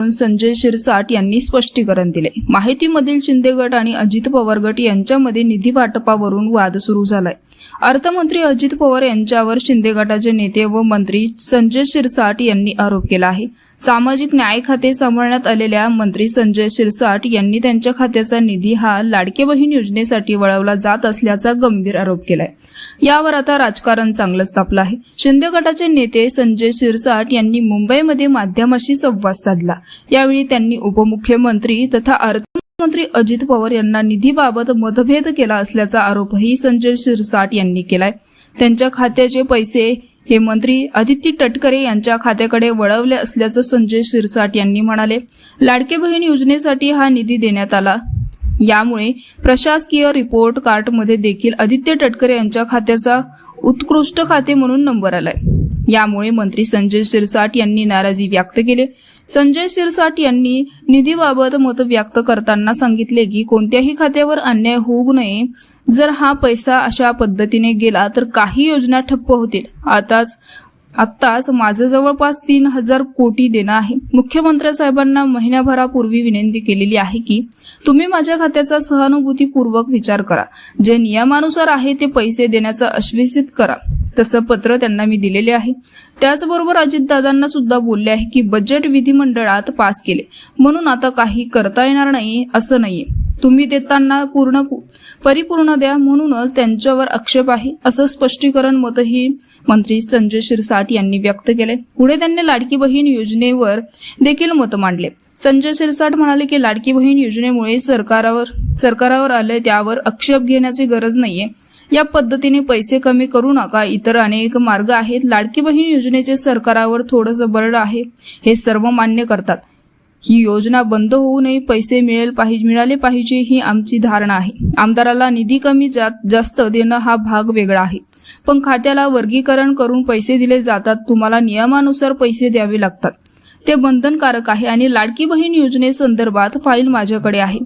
संजय शिरसाट यांनी स्पष्टीकरण दिले. माहितीमधील शिंदे गट आणि अजित पवार गट यांच्यामध्ये निधी वाटपावरून वाद सुरू झालाय. अर्थमंत्री अजित पवार यांच्यावर शिंदे गटाचे नेते व मंत्री संजय शिरसाट यांनी आरोप केला आहे. सामाजिक न्याय खाते सांभाळण्यात आलेल्या मंत्री संजय शिरसाट यांनी त्यांच्या खात्याचा निधी हा लाडके बहीण योजनेसाठी वळवला जात असल्याचा गंभीर आरोप केलाय. यावर आता राजकारण चांगलंच तापलं आहे. शिंदे गटाचे नेते संजय शिरसाट यांनी मुंबईमध्ये माध्यमाशी संवाद साधला. यावेळी त्यांनी उपमुख्यमंत्री तथा अर्थ अर्थमंत्री अजित पवार यांना निधीबाबत मतभेद केला असल्याचा आरोपही संजय शिरसाट यांनी केलाय. त्यांच्या खात्याचे पैसे हे मंत्री आदित्य तटकरे यांच्या खात्याकडे वळवले असल्याचं संजय शिरसाट यांनी म्हणाले. लाडके बहीण योजनेसाठी हा निधी देण्यात आला. यामुळे प्रशासकीय रिपोर्ट कार्डमध्ये देखील आदित्य तटकरे यांच्या खात्याचा उत्कृष्ट खाते म्हणून नंबर आलाय. यामुळे मंत्री संजय शिरसाट यांनी नाराजी व्यक्त केली. संजय शिरसाट यांनी निधीबाबत मत व्यक्त करताना सांगितले की कोणत्याही खात्यावर अन्याय होऊ नये. जर हा पैसा अशा पद्धतीने गेला तर काही योजना ठप्प होतील. आताच आत्ताच माझं जवळपास तीन हजार कोटी देणं आहे. मुख्यमंत्री साहेबांना महिन्याभरापूर्वी विनंती केलेली आहे की तुम्ही माझ्या खात्याचा सहानुभूतीपूर्वक विचार करा. जे नियमानुसार आहे ते पैसे देण्याचं आश्वासित करा. तसं पत्र त्यांना मी दिलेले आहे. त्याचबरोबर अजितदादांना सुद्धा बोलले आहे की बजेट विधिमंडळात पास केले. म्हणून आता काही करता येणार नाही असं नाहीये. तुम्ही देताना पूर्ण परिपूर्ण द्या म्हणूनच त्यांच्यावर आक्षेप आहे. असं स्पष्टीकरण मतही मंत्री संजय शिरसाट यांनी व्यक्त केले पुढे त्यांनी लाडकी बहीण योजनेवर देखील मत मांडले. संजय शिरसाट म्हणाले की लाडकी बहीण योजनेमुळे सरकारावर सरकारावर आले त्यावर आक्षेप घेण्याची गरज नाहीये. या पद्धतीने पैसे कमी करू नका इतर अनेक मार्ग आहेत. लाडकी बहीण योजनेचे सरकारावर थोडंसं बरड आहे. हे सर्व मान्य करतात. ही योजना बंद होऊ नये पैसे मिळेल पाहिजे मिळाले पाहिजे ही आमची धारणा आहे. आमदाराला निधी कमी जात जास्त देणं हा भाग वेगळा आहे. पण खात्याला वर्गीकरण करून पैसे दिले जातात तुम्हाला नियमानुसार पैसे द्यावे लागतात. ते बंधनकारक आहे आणि लाडकी बहीण योजनेसंदर्भात फाईल माझ्याकडे आहे.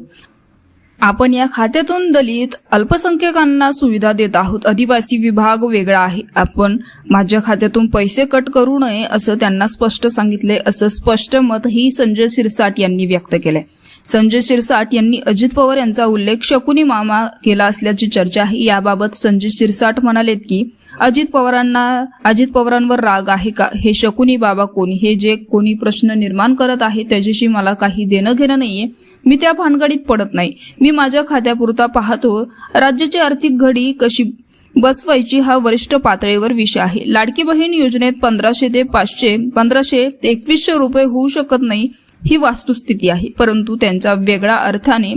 आपण या खात्यातून दलित अल्पसंख्याकांना सुविधा देत आहोत. आदिवासी विभाग वेगळा आहे. आपण माझ्या खात्यातून पैसे कट करू नये असं त्यांना स्पष्ट सांगितले असं स्पष्ट मतही संजय शिरसाट यांनी व्यक्त केलंय. संजय शिरसाट यांनी अजित पवार यांचा उल्लेख शकुनी मामा केला असल्याची चर्चा आहे. याबाबत संजय शिरसाट म्हणालेत की अजित पवारांना अजित पवारांवर राग आहे का? हे शकुनी बाबा कोणी? हे जे कोणी प्रश्न निर्माण करत आहे त्याच्याशी मला काही देणं घेणं नाहीये. मी त्या भानगडीत पडत नाही. मी माझ्या खात्यापुरता पाहतो. राज्याची आर्थिक घडी कशी बसवायची हा वरिष्ठ पातळीवर विषय आहे. लाडकी बहीण योजनेत पंधराशे ते पाचशे पंधराशे ते एकवीसशे रुपये होऊ शकत नाही. ही वास्तुस्थिती आहे. परंतु त्यांचा वेगळा अर्थाने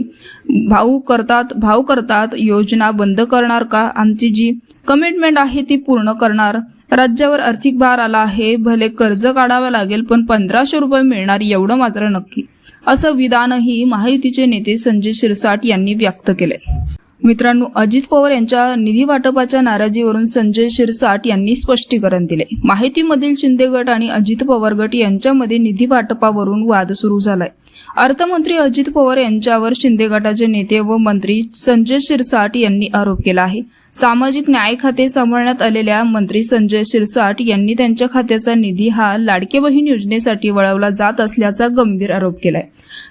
भाऊ करतात भाव करतात योजना बंद करणार का? आमची जी कमिटमेंट आहे ती पूर्ण करणार. राज्यावर आर्थिक भार आला आहे भले कर्ज काढावं लागेल पण पंधराशे रुपये मिळणार एवढं मात्र नक्की. असं विधानही महायुतीचे नेते संजय शिरसाट यांनी व्यक्त केले मित्रांनो अजित पवार यांच्या निधी वाटपाच्या नाराजीवरून संजय शिरसाट यांनी स्पष्टीकरण दिले. माहितीमधील शिंदे गट आणि अजित पवार गट यांच्यामध्ये निधी वाटपावरून वाद सुरू झालाय. अर्थमंत्री अजित पवार यांच्यावर शिंदे गटाचे नेते व मंत्री संजय शिरसाट यांनी आरोप केला आहे. सामाजिक न्याय खाते सांभाळण्यात आलेल्या मंत्री संजय शिरसाट यांनी त्यांच्या खात्याचा निधी हा लाडके बहीण योजनेसाठी वळवला जात असल्याचा गंभीर आरोप केलाय.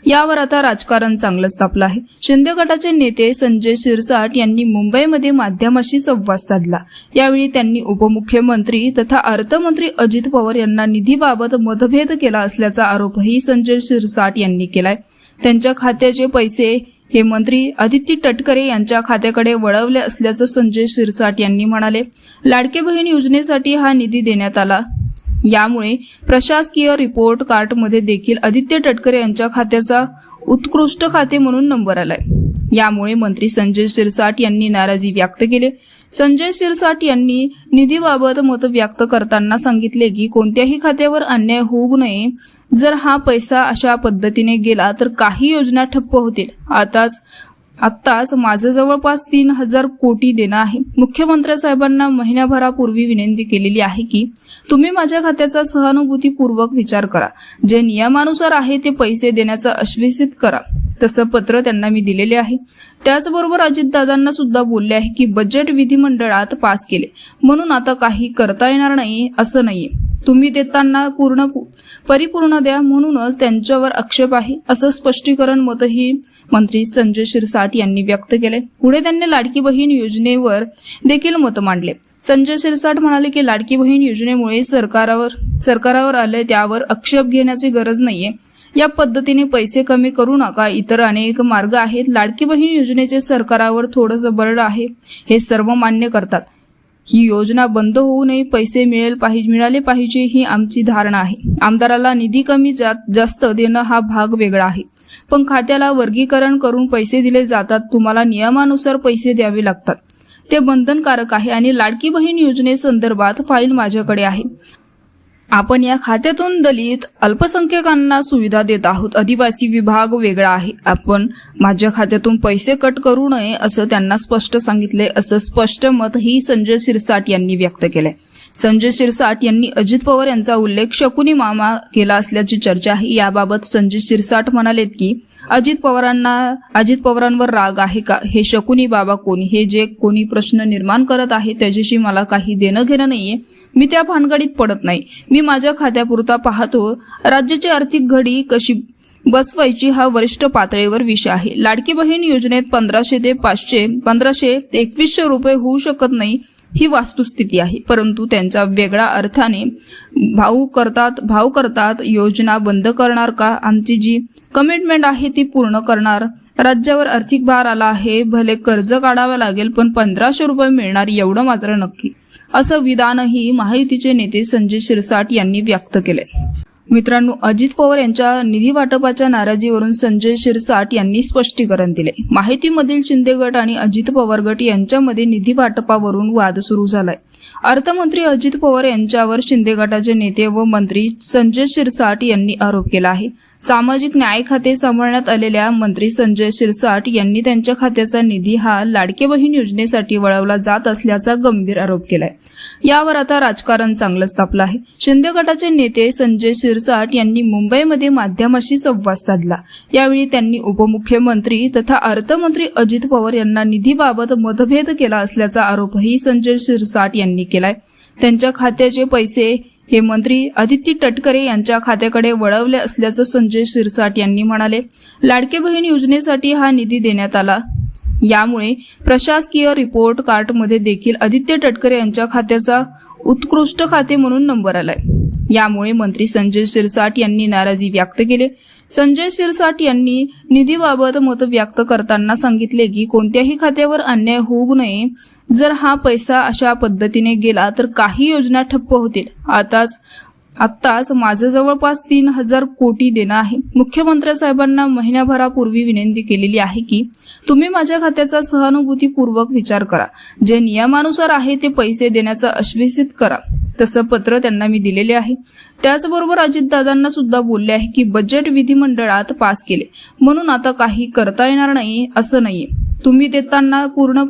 यावर आता राजकारण चांगलंच तापलं आहे. शिंदे गटाचे नेते संजय शिरसाट यांनी मुंबईमध्ये माध्यमाशी संवाद साधला. यावेळी त्यांनी उपमुख्यमंत्री तथा अर्थमंत्री अजित पवार यांना निधीबाबत मतभेद केला असल्याचा आरोपही संजय शिरसाट यांनी केलाय. त्यांच्या खात्याचे पैसे हे मंत्री आदित्य तटकरे यांच्या खात्याकडे वळवले असल्याचं संजय शिरसाट यांनी म्हणाले लाडके बहीण योजनेसाठी हा निधी देण्यात आला. यामुळे प्रशासकीय रिपोर्ट कार्डमध्ये देखील आदित्य तटकरे यांच्या खात्याचा उत्कृष्ट खाते म्हणून नंबर आलाय. यामुळे मंत्री संजय शिरसाट यांनी नाराजी व्यक्त केली. संजय शिरसाट यांनी निधीबाबत मत व्यक्त करताना सांगितले की कोणत्याही खात्यावर अन्याय होऊ नये. जर हा पैसा अशा पद्धतीने गेला तर काही योजना ठप्प होतील. आताच आत्ताच माझं जवळपास तीन हजार कोटी देणं आहे. मुख्यमंत्री साहेबांना महिन्याभरापूर्वी विनंती केलेली आहे की तुम्ही माझ्या खात्याचा सहानुभूतीपूर्वक विचार करा. जे नियमानुसार आहे ते पैसे देण्याचं आश्वासित करा. तसं पत्र त्यांना मी दिलेले आहे. त्याचबरोबर अजितदादांना सुद्धा बोलले आहे की बजेट विधिमंडळात पास केले. म्हणून आता काही करता येणार नाही असं नाहीये. तुम्ही देताना पूर्ण परिपूर्ण द्या म्हणूनच त्यांच्यावर आक्षेप आहे असं स्पष्टीकरण मतही मंत्री संजय शिरसाट यांनी व्यक्त केले पुढे त्यांनी लाडकी बहीण योजनेवर देखील मत मांडले. संजय शिरसाट म्हणाले की लाडकी बहीण योजनेमुळे सरकारावर सरकारावर आले त्यावर आक्षेप घेण्याची गरज नाहीये. या पद्धतीने पैसे कमी करू नका. इतर अनेक मार्ग आहेत. लाडकी बहीण योजनेचे सरकारावर थोडंसं बळड आहे. हे सर्व मान्य करतात. ही योजना बंद होऊ नये. पैसे मिळेल पाहिजे मिळाले पाहिजे ही आमची धारणा आहे. आमदाराला निधी कमी जात जास्त देणं हा भाग वेगळा आहे. पण खात्याला वर्गीकरण करून पैसे दिले जातात. तुम्हाला नियमानुसार पैसे द्यावे लागतात. ते बंधनकारक आहे आणि लाडकी बहीण योजनेसंदर्भात फाईल माझ्याकडे आहे. आपण या खात्यातून दलित अल्पसंख्याकांना सुविधा देत आहोत. आदिवासी विभाग वेगळा आहे. आपण माझ्या खात्यातून पैसे कट करू नये असं त्यांना स्पष्ट सांगितले असं स्पष्ट मतही संजय शिरसाट यांनी व्यक्त केलंय. संजय शिरसाट यांनी अजित पवार यांचा उल्लेख शकुनी मामा केला असल्याची चर्चा आहे. याबाबत संजय शिरसाट म्हणालेत की अजित पवारांना अजित पवारांवर राग आहे का? हे शकुनी बाबा कोणी? हे जे कोणी प्रश्न निर्माण करत आहे त्याच्याशी मला काही देणं घेणं नाहीये. मी त्या भानगडीत पडत नाही. मी माझ्या खात्यापुरता पाहतो. राज्याची आर्थिक घडी कशी बसवायची हा वरिष्ठ पातळीवर विषय आहे. लाडकी बहीण योजनेत पंधराशे ते पाचशे पंधराशे ते एकवीसशे रुपये होऊ शकत नाही. ही वास्तुस्थिती आहे. परंतु त्यांचा वेगळा अर्थाने भाऊ करतात भाव करतात योजना बंद करणार का? आमची जी कमिटमेंट आहे ती पूर्ण करणार. राज्यावर आर्थिक भार आला आहे भले कर्ज काढावं लागेल पण पंधराशे रुपये मिळणार एवढं मात्र नक्की. असं विधानही महायुतीचे नेते संजय शिरसाट यांनी व्यक्त केले मित्रांनो अजित पवार यांच्या निधी वाटपाच्या नाराजीवरून संजय शिरसाट यांनी स्पष्टीकरण दिले. माहितीमधील शिंदे गट आणि अजित पवार गट यांच्यामध्ये निधी वाटपावरून वाद सुरू झालाय. अर्थमंत्री अजित पवार यांच्यावर शिंदे गटाचे नेते व मंत्री संजय शिरसाट यांनी आरोप केला आहे. सामाजिक न्याय खाते सांभाळण्यात आलेल्या मंत्री संजय शिरसाट यांनी त्यांच्या खात्याचा निधी हा लाडके बहीण योजनेसाठी वळवला जात असल्याचा गंभीर आरोप केलाय. यावर आता राजकारण चांगलंच तापलं आहे. शिंदे गटाचे नेते संजय शिरसाट यांनी मुंबईमध्ये माध्यमाशी संवाद साधला. यावेळी त्यांनी उपमुख्यमंत्री तथा अर्थमंत्री अजित पवार यांना निधीबाबत मतभेद केला असल्याचा आरोपही संजय शिरसाट यांनी केलाय. त्यांच्या खात्याचे पैसे हे मंत्री आदित्य तटकरे यांच्या खात्याकडे वळवले असल्याचं संजय शिरसाट यांनी म्हणाले लाडके बहीण योजनेसाठी हा निधी देण्यात आला. यामुळे प्रशासकीय रिपोर्ट कार्डमध्ये देखील आदित्य तटकरे यांच्या खात्याचा उत्कृष्ट खाते म्हणून नंबर आलाय. यामुळे मंत्री संजय शिरसाट यांनी नाराजी व्यक्त केली. संजय शिरसाट यांनी निधीबाबत मत व्यक्त करताना सांगितले की कोणत्याही खात्यावर अन्याय होऊ नये. जर हा पैसा अशा पद्धतीने गेला तर काही योजना ठप्प होतील. आताच आत्ताच माझं जवळपास तीन हजार कोटी देणं आहे. मुख्यमंत्री साहेबांना महिन्याभरापूर्वी विनंती केलेली आहे की तुम्ही माझ्या खात्याचा सहानुभूतीपूर्वक विचार करा. जे नियमानुसार आहे ते पैसे देण्याचं आश्वासित करा. तसं पत्र त्यांना मी दिलेले आहे. त्याचबरोबर अजितदादांना सुद्धा बोलले आहे की बजेट विधिमंडळात पास केले. म्हणून आता काही करता येणार नाही असं नाहीये. तुम्ही देताना पूर्ण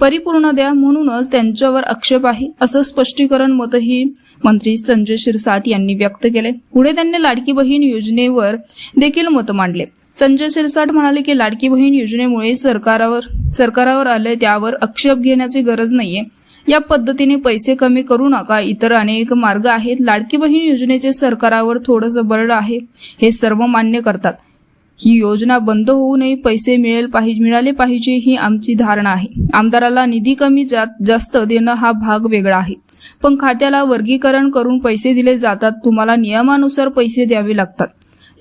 परिपूर्ण द्या म्हणूनच त्यांच्यावर आक्षेप आहे असं स्पष्टीकरण मतही मंत्री संजय शिरसाट यांनी व्यक्त केले पुढे त्यांनी लाडकी बहीण योजनेवर देखील मत मांडले. संजय शिरसाट म्हणाले की लाडकी बहीण योजनेमुळे सरकारावर सरकारावर आले त्यावर आक्षेप घेण्याची गरज नाहीये. या पद्धतीने पैसे कमी करू नका इतर अनेक मार्ग आहेत. लाडकी बहीण योजनेचे सरकारावर थोडंसं बरड आहे हे सर्व मान्य करतात. ही योजना बंद होऊ नये पैसे मिळेल पाहिजे मिळाले पाहिजे ही आमची धारणा आहे. आमदाराला निधी कमी जात जास्त देणं हा भाग वेगळा आहे. पण खात्याला वर्गीकरण करून पैसे दिले जातात तुम्हाला नियमानुसार पैसे द्यावे लागतात.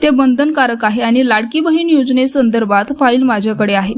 ते बंधनकारक आहे आणि लाडकी बहीण योजनेसंदर्भात फाईल माझ्याकडे आहे.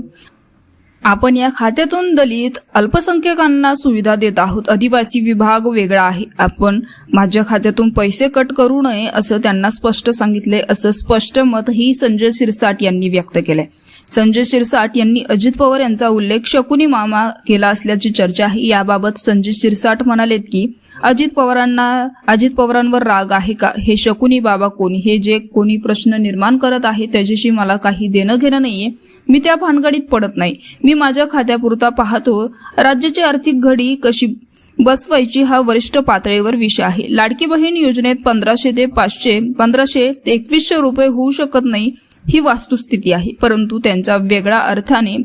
आपण या खात्यातून दलित अल्पसंख्याकांना सुविधा देत आहोत. आदिवासी विभाग वेगळा आहे. आपण माझ्या खात्यातून पैसे कट करू नये असं त्यांना स्पष्ट सांगितले असं स्पष्ट मतही संजय शिरसाट यांनी व्यक्त केलंय. संजय शिरसाट यांनी अजित पवार यांचा उल्लेख शकुनी मामा केला असल्याची चर्चा आहे. याबाबत संजय शिरसाट म्हणालेत की अजित पवारांना अजित पवारांवर राग आहे का? हे शकुनी बाबा कोणी? हे जे कोणी प्रश्न निर्माण करत आहे त्याच्याशी मला काही देणं घेणं नाहीये. मी त्या भानगडीत पडत नाही. मी माझ्या खात्यापुरता पाहतो. राज्याची आर्थिक घडी कशी बसवायची हा वरिष्ठ पातळीवर विषय आहे. लाडकी बहीण योजनेत पंधराशे ते पाचशे पंधराशे ते एकवीसशे रुपये होऊ शकत नाही. ही वास्तुस्थिती आहे. परंतु त्यांच्या वेगळ्या अर्थाने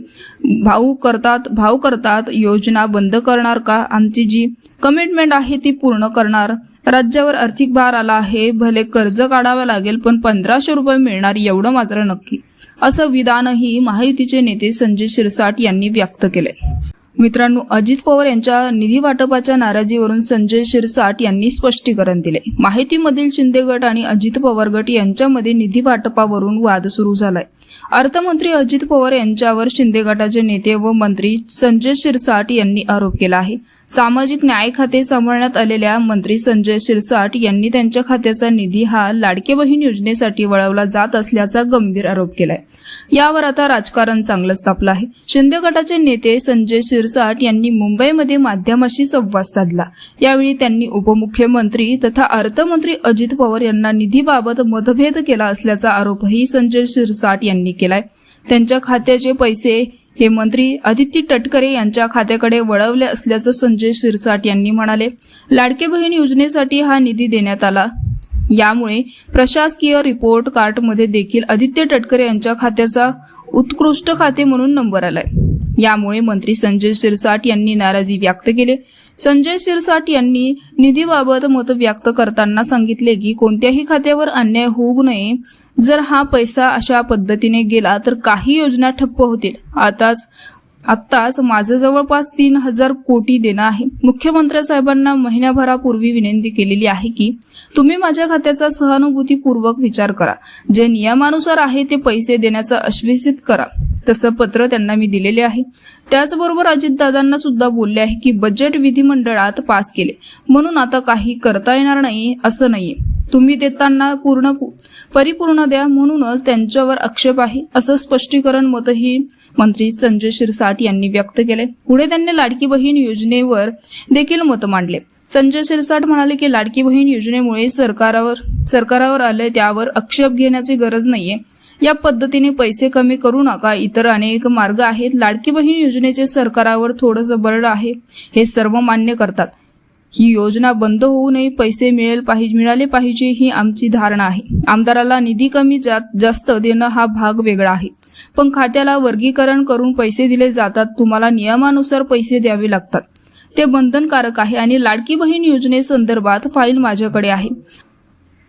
भाऊ करतात भाव करतात योजना बंद करणार का? आमची जी कमिटमेंट आहे ती पूर्ण करणार. राज्यावर आर्थिक भार आला आहे भले कर्ज काढावं लागेल पण पंधराशे रुपये मिळणार एवढं मात्र नक्की. असं विधानही महायुतीचे नेते संजय शिरसाट यांनी व्यक्त केले मित्रांनो अजित पवार यांच्या निधी वाटपाच्या नाराजीवरून संजय शिरसाट यांनी स्पष्टीकरण दिले. माहितीमधील शिंदे गट आणि अजित पवार गट यांच्यामध्ये निधी वाटपावरून वाद सुरू झालाय. अर्थमंत्री अजित पवार यांच्यावर शिंदे गटाचे नेते व मंत्री संजय शिरसाट यांनी आरोप केला आहे. सामाजिक न्याय खाते सांभाळण्यात आलेल्या मंत्री संजय शिरसाट यांनी त्यांच्या खात्याचा निधी हा लाडके बहीण योजनेसाठी वळवला जात असल्याचा गंभीर आरोप केलाय. यावर आता राजकारण चांगलंच तापलं आहे. शिंदे गटाचे नेते संजय शिरसाट यांनी मुंबईमध्ये माध्यमाशी संवाद साधला. यावेळी त्यांनी उपमुख्यमंत्री तथा अर्थमंत्री अजित पवार यांना निधीबाबत मतभेद केला असल्याचा आरोपही संजय शिरसाट यांनी केलाय. त्यांच्या खात्याचे पैसे हे मंत्री आदित्य तटकरे यांच्या खात्याकडे वळवले असल्याचं संजय शिरसाट यांनी म्हणाले. लाडके बहीण योजनेसाठी हा निधी देण्यात आला. यामुळे प्रशासकीय रिपोर्ट कार्डमध्ये देखील आदित्य तटकरे यांच्या खात्याचा उत्कृष्ट खाते म्हणून नंबर आलाय. यामुळे मंत्री संजय शिरसाट यांनी नाराजी व्यक्त केली. संजय शिरसाट यांनी निधीबाबत मत व्यक्त करताना सांगितले की कोणत्याही खात्यावर अन्याय होऊ नये जर हा पैसा अशा पद्धतीने गेला तर काही योजना ठप्प होतील. आताच आत्ताच माझं जवळपास तीन हजार कोटी देणं आहे. मुख्यमंत्री साहेबांना महिन्याभरापूर्वी विनंती केलेली आहे की तुम्ही माझ्या खात्याचा सहानुभूतीपूर्वक विचार करा. जे नियमानुसार आहे ते पैसे देण्याचा आश्वासित करा. तसं पत्र त्यांना मी दिलेले आहे. त्याचबरोबर अजितदादांना सुद्धा बोलले आहे की बजेट विधिमंडळात पास केले. म्हणून आता काही करता येणार नाही असं नाहीये. तुम्ही देताना पूर्ण परिपूर्ण द्या म्हणूनच त्यांच्यावर आक्षेप आहे. असं स्पष्टीकरण मतही मंत्री संजय शिरसाट यांनी व्यक्त केले. पुढे त्यांनी लाडकी बहीण योजनेवर देखील मत मांडले. संजय शिरसाट म्हणाले की लाडकी बहीण योजनेमुळे सरकारावर सरकारावर आले त्यावर आक्षेप घेण्याची गरज नाहीये. या पद्धतीने पैसे कमी करू नका. इतर अनेक मार्ग आहेत. लाडकी बहीण योजनेचे सरकारावर थोडंसं बरड आहे. हे सर्व मान्य करतात. ही योजना बंद होऊ नये पैसे मिळेल पाहिजे मिळाले पाहिजे ही आमची धारणा आहे. आमदाराला निधी कमी जास्त देणं हा भाग वेगळा आहे. पण खात्याला वर्गीकरण करून पैसे दिले जातात तुम्हाला नियमानुसार पैसे द्यावे लागतात. ते बंधनकारक आहे आणि लाडकी बहीण योजनेसंदर्भात फाईल माझ्याकडे आहे.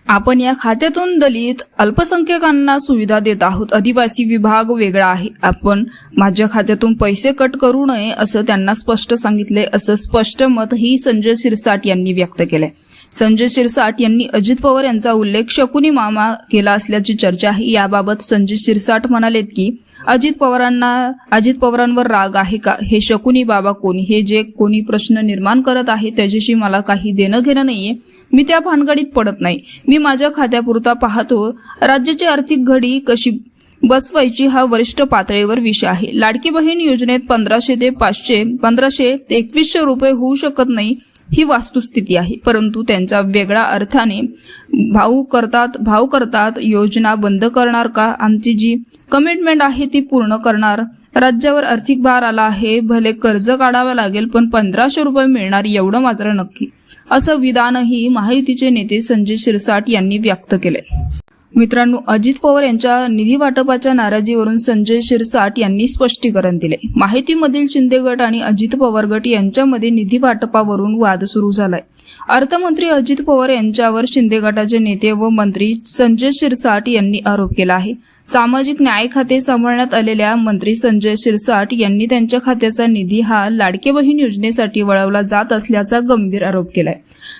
आपण या खात्यातून दलित अल्पसंख्याकांना सुविधा देत आहोत. आदिवासी विभाग वेगळा आहे. आपण माझ्या खात्यातून पैसे कट करू नये असं त्यांना स्पष्ट सांगितले असं स्पष्ट मतही संजय शिरसाट यांनी व्यक्त केलंय. संजय शिरसाट यांनी अजित पवार यांचा उल्लेख शकुनी मामा केला असल्याची चर्चा आहे. याबाबत संजय शिरसाट म्हणालेत की अजित पवारांना अजित पवारांवर राग आहे का? हे शकुनी बाबा कोणी? हे जे कोणी प्रश्न निर्माण करत आहे त्याच्याशी मला काही देणं घेणं नाहीये. मी त्या भानगडीत पडत नाही. मी माझ्या खात्यापुरता पाहतो. राज्याची आर्थिक घडी कशी बसवायची हा वरिष्ठ पातळीवर विषय आहे. लाडकी बहीण योजनेत पंधराशे ते पाचशे पंधराशे ते एकवीसशे रुपये होऊ शकत नाही. ही वास्तुस्थिती आहे. परंतु त्यांच्या वेगळ्या अर्थाने भाऊ करतात भाव करतात योजना बंद करणार का? आमची जी कमिटमेंट आहे ती पूर्ण करणार. राज्यावर आर्थिक भार आला आहे भले कर्ज काढावं लागेल पण पंधराशे रुपये मिळणार एवढं मात्र नक्की. असं विधानही महायुतीचे नेते संजय शिरसाट यांनी व्यक्त केले मित्रांनो अजित पवार यांच्या निधी वाटपाच्या नाराजीवरून संजय शिरसाट यांनी स्पष्टीकरण दिले. माहितीमधील शिंदे गट आणि अजित पवार गट यांच्यामध्ये निधी वाटपावरून वाद सुरू झालाय. अर्थमंत्री अजित पवार यांच्यावर शिंदे गटाचे नेते व मंत्री संजय शिरसाट यांनी आरोप केला आहे. सामाजिक न्याय खाते सांभाळण्यात आलेल्या मंत्री संजय शिरसाट यांनी त्यांच्या खात्याचा निधी हा लाडके बहीण योजनेसाठी वळवला जात असल्याचा गंभीर आरोप केलाय.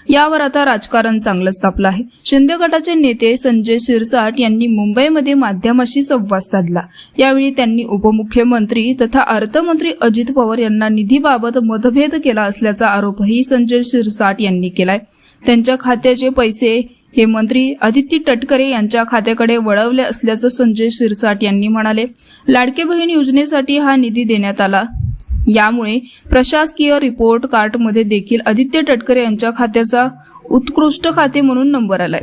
यावर आता राजकारण चांगलंच तापलं आहे. शिंदे गटाचे नेते संजय शिरसाट यांनी मुंबईमध्ये माध्यमाशी संवाद साधला. यावेळी त्यांनी उपमुख्यमंत्री तथा अर्थमंत्री अजित पवार यांना निधीबाबत मतभेद केला असल्याचा आरोपही संजय शिरसाट यांनी केलाय. त्यांच्या खात्याचे पैसे हे मंत्री आदित्य तटकरे यांच्या खात्याकडे वळवले असल्याचं संजय शिरसाट यांनी म्हणाले. लाडके बहीण योजनेसाठी हा निधी देण्यात आला. यामुळे प्रशासकीय रिपोर्ट कार्डमध्ये देखील आदित्य तटकरे यांच्या खात्याचा उत्कृष्ट खाते म्हणून नंबर आलाय.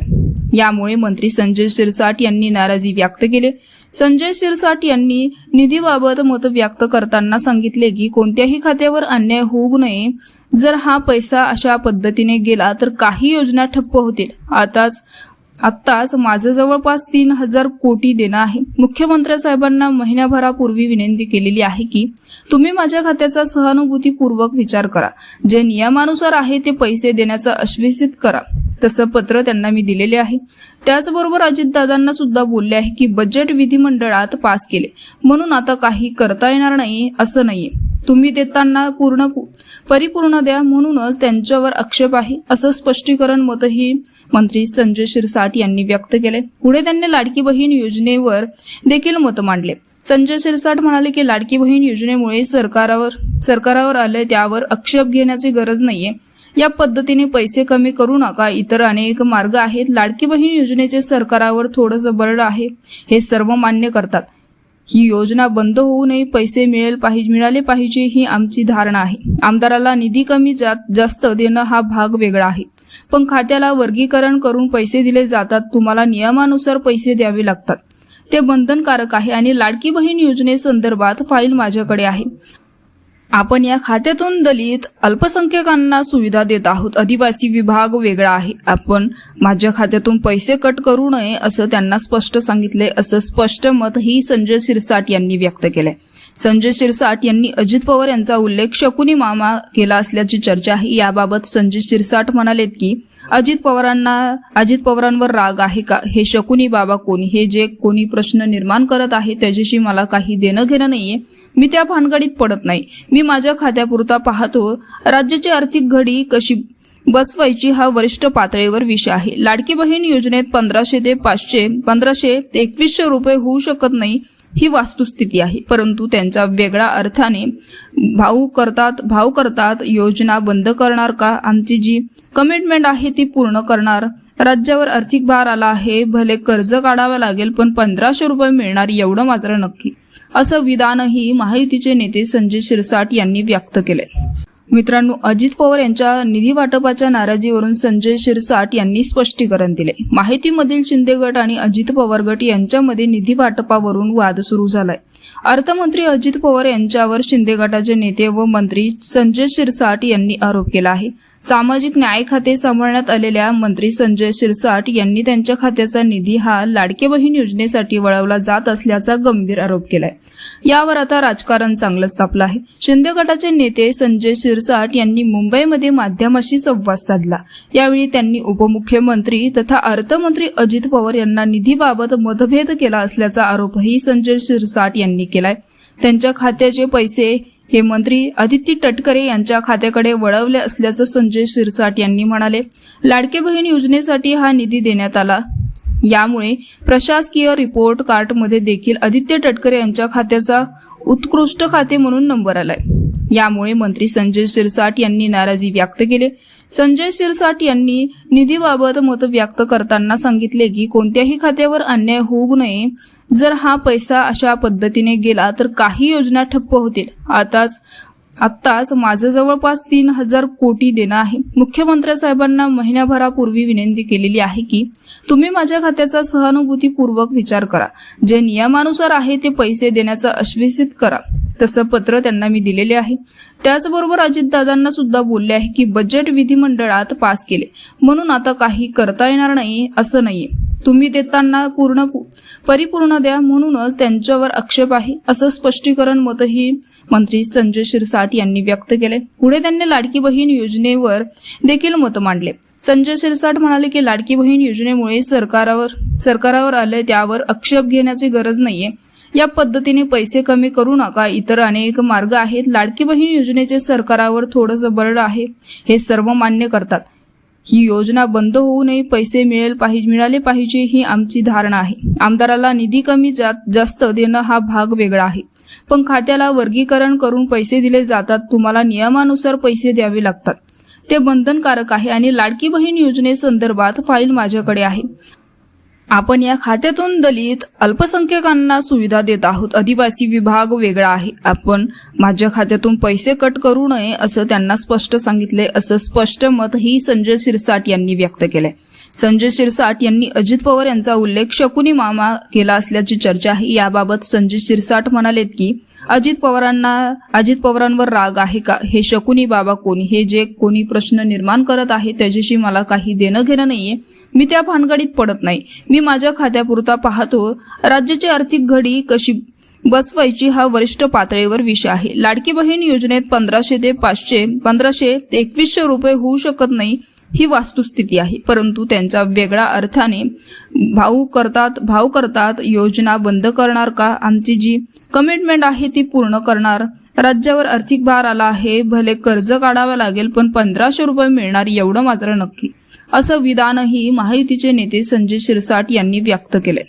यामुळे मंत्री संजय शिरसाट यांनी नाराजी व्यक्त केली. संजय शिरसाट यांनी निधीबाबत मत व्यक्त करताना सांगितले की कोणत्याही खात्यावर अन्याय होऊ नये जर हा पैसा अशा पद्धतीने गेला तर काही योजना ठप्प होतील. आताच आत्ताच माझं जवळपास तीन हजार कोटी देणं आहे. मुख्यमंत्री साहेबांना महिन्याभरापूर्वी विनंती केलेली आहे की तुम्ही माझ्या खात्याचा सहानुभूतीपूर्वक विचार करा. जे नियमानुसार आहे ते पैसे देण्याचं आश्वासित करा. तसं पत्र त्यांना मी दिलेले आहे. त्याचबरोबर अजितदादांना सुद्धा बोलले आहे की बजेट विधिमंडळात पास केले. म्हणून आता काही करता येणार नाही असं नाहीये. तुम्ही देताना पूर्ण परिपूर्ण द्या म्हणूनच त्यांच्यावर आक्षेप आहे. असं स्पष्टीकरण मतही मंत्री संजय शिरसाट यांनी व्यक्त केले पुढे त्यांनी लाडकी बहीण योजनेवर देखील मत मांडले. संजय शिरसाट म्हणाले की लाडकी बहीण योजनेमुळे सरकारावर सरकारावर आले त्यावर आक्षेप घेण्याची गरज नाहीये. या पद्धतीने पैसे कमी करू नका इतर अनेक मार्ग आहेत. लाडकी बहीण योजनेचे सरकारावर थोडंसं बरड आहे. हे सर्व मान्य करतात. ही योजना बंद होऊ नये पैसे मिळेल पाहिजे मिळाले पाहिजे ही आमची धारणा आहे. आमदाराला निधी कमी जात जास्त देणं हा भाग वेगळा आहे. पण खात्याला वर्गीकरण करून पैसे दिले जातात तुम्हाला नियमानुसार पैसे द्यावे लागतात. ते बंधनकारक आहे आणि लाडकी बहीण योजनेसंदर्भात फाईल माझ्याकडे आहे. आपण या खात्यातून दलित अल्पसंख्याकांना सुविधा देत आहोत. आदिवासी विभाग वेगळा आहे. आपण माझ्या खात्यातून पैसे कट करू नये असं त्यांना स्पष्ट सांगितले असं स्पष्ट मतही संजय शिरसाट यांनी व्यक्त केलंय. संजय शिरसाट यांनी अजित पवार यांचा उल्लेख शकुनी मामा केला असल्याची चर्चा आहे. याबाबत संजय शिरसाट म्हणालेत की अजित पवारांना अजित पवारांवर राग आहे का? हे शकुनी बाबा कोणी? हे जे कोणी प्रश्न निर्माण करत आहे त्याच्याशी मला काही देणं घेणं नाहीये. मी त्या भानगडीत पडत नाही. मी माझ्या खात्यापुरता पाहतो. राज्याची आर्थिक घडी कशी बसवायची हा वरिष्ठ पातळीवर विषय आहे. लाडकी बहीण योजनेत पंधराशे ते पाचशे पंधराशे ते एकवीसशे रुपये होऊ शकत नाही. ही वास्तुस्थिती आहे. परंतु त्यांचा वेगळा अर्थाने भाऊ करतात भाव करतात योजना बंद करणार का? आमची जी कमिटमेंट आहे ती पूर्ण करणार. राज्यावर आर्थिक भार आला आहे भले कर्ज काढावं लागेल पण पंधराशे रुपये मिळणार एवढं मात्र नक्की. असं विधानही महायुतीचे नेते संजय शिरसाट यांनी व्यक्त केले मित्रांनो अजित पवार यांच्या निधी वाटपाच्या नाराजीवरून संजय शिरसाट यांनी स्पष्टीकरण दिले. माहितीमधील शिंदे गट आणि अजित पवार गट यांच्यामध्ये निधी वाटपावरून वाद सुरू झालाय. अर्थमंत्री अजित पवार यांच्यावर शिंदे गटाचे नेते व मंत्री संजय शिरसाट यांनी आरोप केला आहे. सामाजिक न्याय खाते सांभाळण्यात आलेल्या मंत्री संजय शिरसाट यांनी त्यांच्या खात्याचा निधी हा लाडके बहीण योजनेसाठी वळवला जात असल्याचा गंभीर आरोप केलाय. यावर आता राजकारण चांगलंच तापलं आहे. शिंदे गटाचे नेते संजय शिरसाट यांनी मुंबईमध्ये माध्यमाशी संवाद साधला. यावेळी त्यांनी उपमुख्यमंत्री तथा अर्थमंत्री अजित पवार यांना निधीबाबत मतभेद केला असल्याचा आरोपही संजय शिरसाट यांनी केलाय. त्यांच्या खात्याचे पैसे हे मंत्री आदित्य तटकरे यांच्या खात्याकडे वळवले असल्याचं संजय शिरसाट यांनी म्हणाले लाडके बहीण योजनेसाठी हा निधी देण्यात आला. यामुळे प्रशासकीय रिपोर्ट कार्डमध्ये देखील आदित्य तटकरे यांच्या खात्याचा उत्कृष्ट खाते म्हणून नंबर आलाय. यामुळे मंत्री संजय शिरसाट यांनी नाराजी व्यक्त केली. संजय शिरसाट यांनी निधीबाबत मत व्यक्त करताना सांगितले की कोणत्याही खात्यावर अन्याय होऊ नये जर हा पैसा अशा पद्धतीने गेला तर काही योजना ठप्प होतील. आताच आत्ताच माझं जवळपास तीन हजार कोटी देणं आहे. मुख्यमंत्री साहेबांना महिन्याभरापूर्वी विनंती केलेली आहे की तुम्ही माझ्या खात्याचा सहानुभूतीपूर्वक विचार करा. जे नियमानुसार आहे ते पैसे देण्याचं आश्वासित करा. तसं पत्र त्यांना मी दिलेले आहे. त्याचबरोबर अजितदादांना सुद्धा बोलले आहे की बजेट विधिमंडळात पास केले. म्हणून आता काही करता येणार नाही असं नाहीये. तुम्ही देताना पूर्ण परिपूर्ण द्या म्हणूनच त्यांच्यावर आक्षेप आहे असं स्पष्टीकरण मतही मंत्री संजय शिरसाट यांनी व्यक्त केले पुढे त्यांनी लाडकी बहीण योजनेवर देखील मत मांडले. संजय शिरसाट म्हणाले की लाडकी बहीण योजनेमुळे सरकारावर सरकारावर आले त्यावर आक्षेप घेण्याची गरज नाहीये. या पद्धतीने पैसे कमी करू नका इतर अनेक मार्ग आहेत. लाडकी बहीण योजनेचे सरकारावर थोडंसं बरड आहे हे सर्व मान्य करतात. ही योजना बंद होऊ नये पैसे मिळेल पाहिजे मिळाले पाहिजे ही आमची धारणा आहे. आमदाराला निधी कमी जात जास्त देणं हा भाग वेगळा आहे. पण खात्याला वर्गीकरण करून पैसे दिले जातात तुम्हाला नियमानुसार पैसे द्यावे लागतात. ते बंधनकारक आहे आणि लाडकी बहीण योजनेसंदर्भात फाईल माझ्याकडे आहे. आपण या खात्यातून दलित अल्पसंख्याकांना सुविधा देत आहोत. आदिवासी विभाग वेगळा आहे. आपण माझ्या खात्यातून पैसे कट करू नये असं त्यांना स्पष्ट सांगितले असं स्पष्ट मतही संजय शिरसाट यांनी व्यक्त केलंय. संजय शिरसाट यांनी अजित पवार यांचा उल्लेख शकुनी मामा केला असल्याची चर्चा आहे. याबाबत संजय शिरसाट म्हणालेत की अजित पवारांना अजित पवारांवर राग आहे का? हे शकुनी बाबा कोणी? हे जे कोणी प्रश्न निर्माण करत आहे त्याच्याशी मला काही देणं घेणं नाहीये. मी त्या भानगडीत पडत नाही. मी माझ्या खात्यापुरता पाहतो राज्याची आर्थिक घडी कशी बसवायची हा वरिष्ठ पातळीवर विषय आहे. लाडकी बहीण योजनेत पंधराशे ते पाचशे पंधराशे ते एकवीसशे रुपये होऊ शकत नाही ही वास्तुस्थिती आहे. परंतु त्यांचा वेगळा अर्थाने भाऊ करतात भाव करतात योजना बंद करणार का? आमची जी कमिटमेंट आहे ती पूर्ण करणार. राज्यावर आर्थिक भार आला आहे भले कर्ज काढावं लागेल पण पंधराशे रुपये मिळणार एवढं मात्र नक्की. असं विधानही महायुतीचे नेते संजय शिरसाट यांनी व्यक्त केले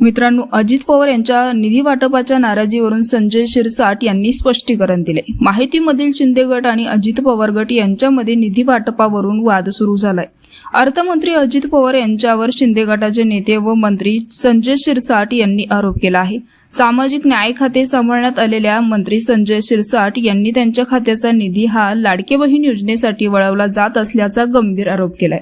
मित्रांनो अजित पवार यांच्या निधी वाटपाच्या नाराजीवरून संजय शिरसाट यांनी स्पष्टीकरण दिले माहितीमधील शिंदे गट आणि अजित पवार गट यांच्यामध्ये निधी वाटपावरून वाद सुरू झालाय. अर्थमंत्री अजित पवार यांच्यावर शिंदे गटाचे नेते व मंत्री संजय शिरसाट यांनी आरोप केला आहे. सामाजिक न्याय खाते सांभाळण्यात आलेल्या मंत्री संजय शिरसाट यांनी त्यांच्या खात्याचा निधी हा लाडके बहीण योजनेसाठी वळवला जात असल्याचा गंभीर आरोप केलाय.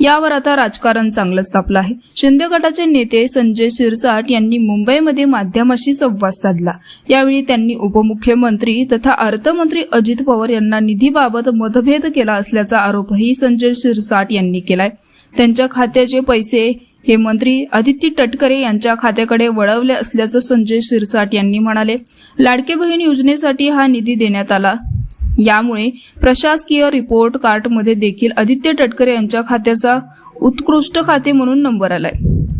यावर आता राजकारण चांगलंच तापलं आहे. शिंदे गटाचे नेते संजय शिरसाट यांनी मुंबईमध्ये माध्यमाशी संवाद साधला. यावेळी त्यांनी उपमुख्यमंत्री तथा अर्थमंत्री अजित पवार यांना निधीबाबत मतभेद केला असल्याचा आरोपही संजय शिरसाट यांनी केलाय. त्यांच्या खात्याचे पैसे हे मंत्री आदित्य तटकरे यांच्या खात्याकडे वळवले असल्याचं संजय शिरसाट यांनी म्हणाले लाडके बहीण योजनेसाठी हा निधी देण्यात आला. यामुळे प्रशासकीय रिपोर्ट कार्डमध्ये देखील आदित्य तटकरे यांच्या खात्याचा उत्कृष्ट खाते म्हणून नंबर आलाय.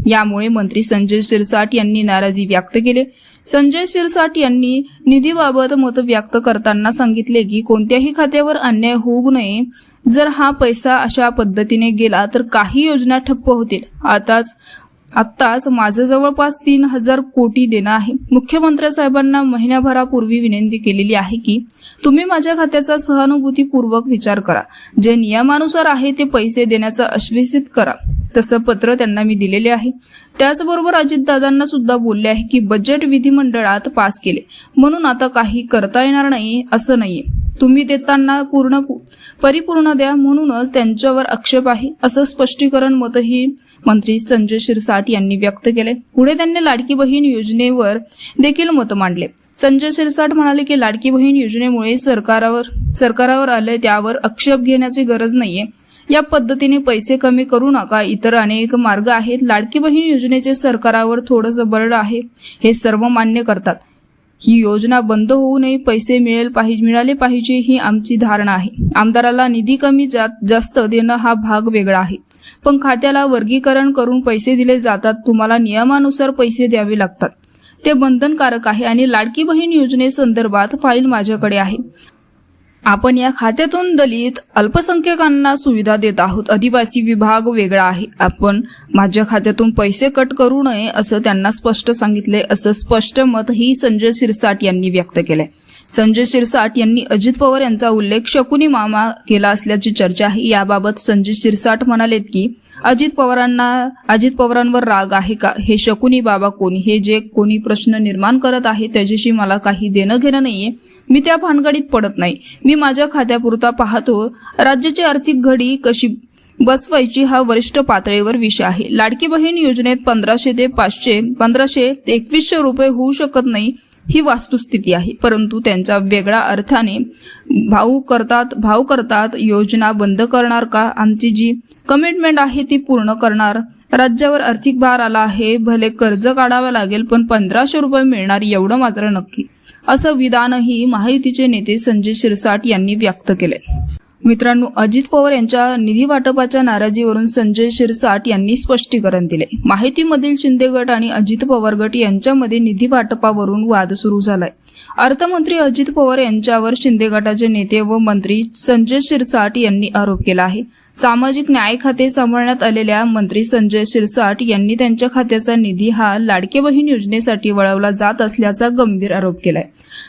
यामुळे मंत्री संजय शिरसाट यांनी नाराजी व्यक्त केली. संजय शिरसाट यांनी निधीबाबत मत व्यक्त करताना सांगितले की कोणत्याही खात्यावर अन्याय होऊ नये. जर हा पैसा अशा पद्धतीने गेला तर काही योजना ठप्प होतील. आताच आत्ताच माझं जवळपास तीन हजार कोटी देणं आहे. मुख्यमंत्री साहेबांना महिन्याभरापूर्वी विनंती केलेली आहे की तुम्ही माझ्या खात्याचा सहानुभूतीपूर्वक विचार करा. जे नियमानुसार आहे ते पैसे देण्याचं आश्वासित करा. तसं पत्र त्यांना मी दिलेले आहे. त्याचबरोबर अजितदादांना सुद्धा बोलले आहे की बजेट विधिमंडळात पास केले. म्हणून आता काही करता येणार नाही असं नाहीये. तुम्ही देताना पूर्ण परिपूर्ण द्या म्हणूनच त्यांच्यावर आक्षेप आहे असं स्पष्टीकरण मतही मंत्री संजय शिरसाट यांनी व्यक्त केले पुढे त्यांनी लाडकी बहीण योजनेवर देखील मत मांडले. संजय शिरसाट म्हणाले की लाडकी बहीण योजनेमुळे सरकारावर सरकारावर आले त्यावर आक्षेप घेण्याची गरज नाहीये. या पद्धतीने पैसे कमी करू नका इतर अनेक मार्ग आहेत. लाडकी बहीण योजनेचे सरकारावर थोडंसं बरड आहे हे सर्व मान्य करतात. ही योजना बंद होऊ नये पैसे मिळेल पाहिजे मिळाले पाहिजे ही आमची धारणा आहे. आमदाराला निधी कमी जात जास्त देणं हा भाग वेगळा आहे. पण खात्याला वर्गीकरण करून पैसे दिले जातात तुम्हाला नियमानुसार पैसे द्यावे लागतात. ते बंधनकारक आहे आणि लाडकी बहीण योजनेसंदर्भात फाईल माझ्याकडे आहे. आपण या खात्यातून दलित अल्पसंख्याकांना सुविधा देत आहोत. आदिवासी विभाग वेगळा आहे. आपण माझ्या खात्यातून पैसे कट करू नये असं त्यांना स्पष्ट सांगितले असं स्पष्ट मतही संजय शिरसाट यांनी व्यक्त केलंय. संजय शिरसाट यांनी अजित पवार यांचा उल्लेख शकुनी मामा केला असल्याची चर्चा आहे. याबाबत संजय शिरसाट म्हणालेत की अजित पवारांना अजित पवारांवर राग आहे का? हे शकुनी बाबा कोणी? हे जे कोणी प्रश्न निर्माण करत आहे त्याच्याशी मला काही देणं घेणं नाहीये. मी त्या भानगडीत पडत नाही. मी माझ्या खात्यापुरता पाहतो. राज्याची आर्थिक घडी कशी बसवायची हा वरिष्ठ पातळीवर विषय आहे. लाडकी बहीण योजनेत पंधराशे ते पाचशे पंधराशे ते एकवीसशे रुपये होऊ शकत नाही. ही वास्तुस्थिती आहे. परंतु त्यांचा वेगळा अर्थाने भाऊ करतात भाव करतात योजना बंद करणार का? आमची जी कमिटमेंट आहे ती पूर्ण करणार. राज्यावर आर्थिक भार आला आहे भले कर्ज काढावं लागेल पण पंधराशे रुपये मिळणार एवढं मात्र नक्की. असं विधानही महायुतीचे नेते संजय शिरसाट यांनी व्यक्त केले मित्रांनो अजित पवार यांच्या निधी वाटपाच्या नाराजीवरून संजय शिरसाट यांनी स्पष्टीकरण दिले. माहितीमधील शिंदे गट आणि अजित पवार गट यांच्यामध्ये निधी वाटपावरून वाद सुरू झालाय. अर्थमंत्री अजित पवार यांच्यावर शिंदे गटाचे नेते व मंत्री संजय शिरसाट यांनी आरोप केला आहे. सामाजिक न्याय खाते सांभाळण्यात आलेल्या मंत्री संजय शिरसाट यांनी त्यांच्या खात्याचा निधी हा लाडके बहीण योजनेसाठी वळवला जात असल्याचा गंभीर आरोप केलाय.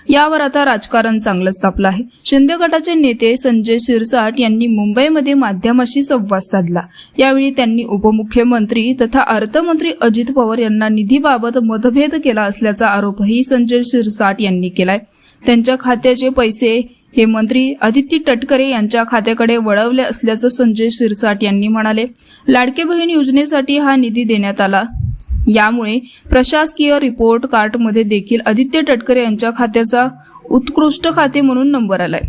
यावर आता राजकारण चांगलंच तापलं आहे. शिंदे गटाचे नेते संजय शिरसाट यांनी मुंबईमध्ये माध्यमाशी संवाद साधला. यावेळी त्यांनी उपमुख्यमंत्री तथा अर्थमंत्री अजित पवार यांना निधीबाबत मतभेद केला असल्याचा आरोपही संजय शिरसाट यांनी केलाय. त्यांच्या खात्याचे पैसे हे मंत्री आदित्य तटकरे यांच्या खात्याकडे वळवले असल्याचं संजय शिरसाट यांनी म्हणाले. लाडके बहीण योजनेसाठी हा निधी देण्यात आला. यामुळे प्रशासकीय रिपोर्ट कार्डमध्ये देखील आदित्य तटकरे यांच्या खात्याचा उत्कृष्ट खाते म्हणून नंबर आलाय.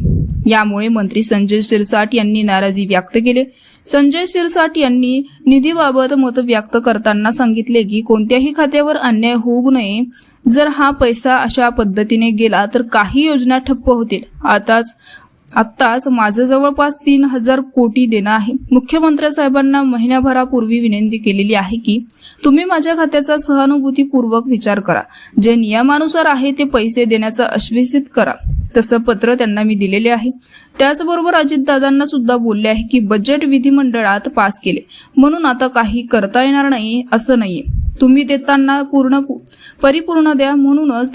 यामुळे मंत्री संजय शिरसाट यांनी नाराजी व्यक्त केली. संजय शिरसाट यांनी निधीबाबत मत व्यक्त करताना सांगितले की कोणत्याही खात्यावर अन्याय होऊ नये जर हा पैसा अशा पद्धतीने गेला तर काही योजना ठप्प होतील. आताच आत्ताच माझं जवळपास तीन हजार कोटी देणं आहे. मुख्यमंत्री साहेबांना महिन्याभरापूर्वी विनंती केलेली आहे की तुम्ही माझ्या खात्याचा सहानुभूतीपूर्वक विचार करा. जे नियमानुसार आहे ते पैसे देण्याचा आश्वासित करा. तसं पत्र त्यांना मी दिलेले आहे. त्याचबरोबर अजितदादांना सुद्धा बोलले आहे की बजेट विधिमंडळात पास केले. म्हणून आता काही करता येणार नाही असं नाहीये. तुम्ही देताना पूर्ण परिपूर्ण द्या म्हणूनच